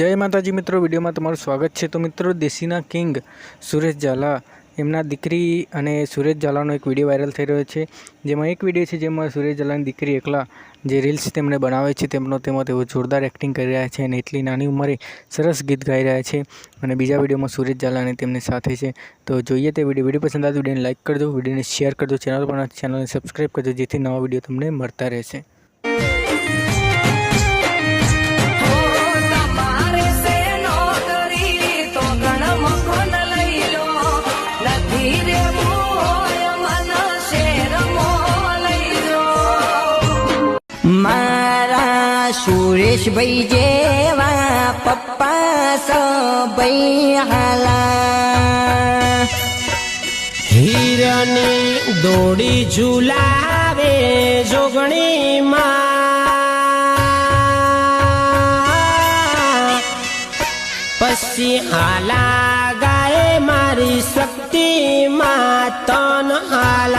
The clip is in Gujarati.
જય માતાજી મિત્રો, વિડીયોમાં તમારું સ્વાગત છે. તો મિત્રો, દેશીના કિંગ સુરેશ ઝાલા, એમના દીકરી અને સુરેશ ઝાલાનો એક વીડિયો વાયરલ થઈ રહ્યો છે. જેમાં એક વીડિયો છે જેમાં સુરેશ ઝાલાની દીકરી એકલા જે રીલ્સ તેમણે બનાવે છે, તેમનો તેમાં તેઓ જોરદાર એક્ટિંગ કરી રહ્યા છે અને એટલી નાની ઉંમરે સરસ ગીત ગાઈ રહ્યા છે. અને બીજા વિડીયોમાં સુરેશ ઝાલા અને તેમની સાથે છે. તો જોઈએ તે વીડિયો. વીડિયો પસંદ આવે વિડીયોને લાઇક કરજો, વિડીયોને શેર કરજો. ચેનલ પર ચેનલને સબસ્ક્રાઈબ કરજો, જેથી નવા વીડિયો તમને મળતા રહેશે. સુરેશભાઈ જેવા પપ્પા સભાઈ હાલા હીરની દોડી ઝુલાવે જોગણી માં પછી હાલા ગાય મારી શક્તિ માં તન હાલા